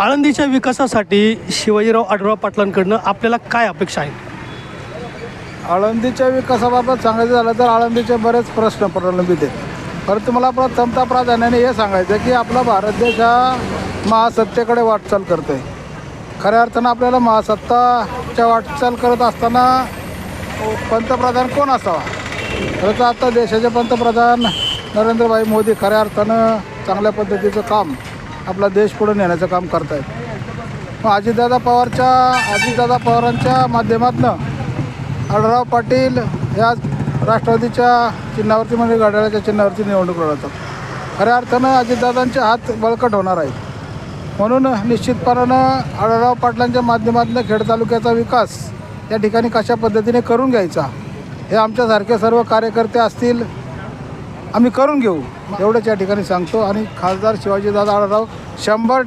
आळंदीच्या विकासासाठी शिवाजीराव आढळराव पाटलांकडनं आपल्याला काय अपेक्षा आहेत? आळंदीच्या विकासाबाबत सांगायचं झालं तर आळंदीचे बरेच प्रश्न प्रलंबित आहेत. परंतु मला प्रथमता प्राधान्याने हे सांगायचं की आपला भारत देश हा महासत्तेकडे वाटचाल करतो आहे खऱ्या अर्थानं आपल्याला महासत्ताच्या वाटचाल करत असताना पंतप्रधान कोण असावा? खरं तर आता देशाचे पंतप्रधान नरेंद्रभाई मोदी खऱ्या अर्थानं चांगल्या पद्धतीचं काम आपला देश पुढे नेण्याचं काम करतायत. मग अजितदादा पवारच्या अजितदादा पवारांच्या माध्यमातून आढळराव पाटील या राष्ट्रवादीच्या चिन्हावरती म्हणजे घड्याळाच्या चिन्हावरती निवडणूक लढवतात. खऱ्या अर्थानं अजितदादांचे हात बळकट होणार आहेत. म्हणून निश्चितपणानं आढळराव पाटलांच्या माध्यमातून खेड तालुक्याचा विकास या ठिकाणी कशा पद्धतीने करून घ्यायचा हे आमच्यासारखे सर्व कार्यकर्ते असतील आम्ही करून घेऊ. एवढंच या ठिकाणी सांगतो. आणि खासदार शिवाजीदादा आढळराव शंभर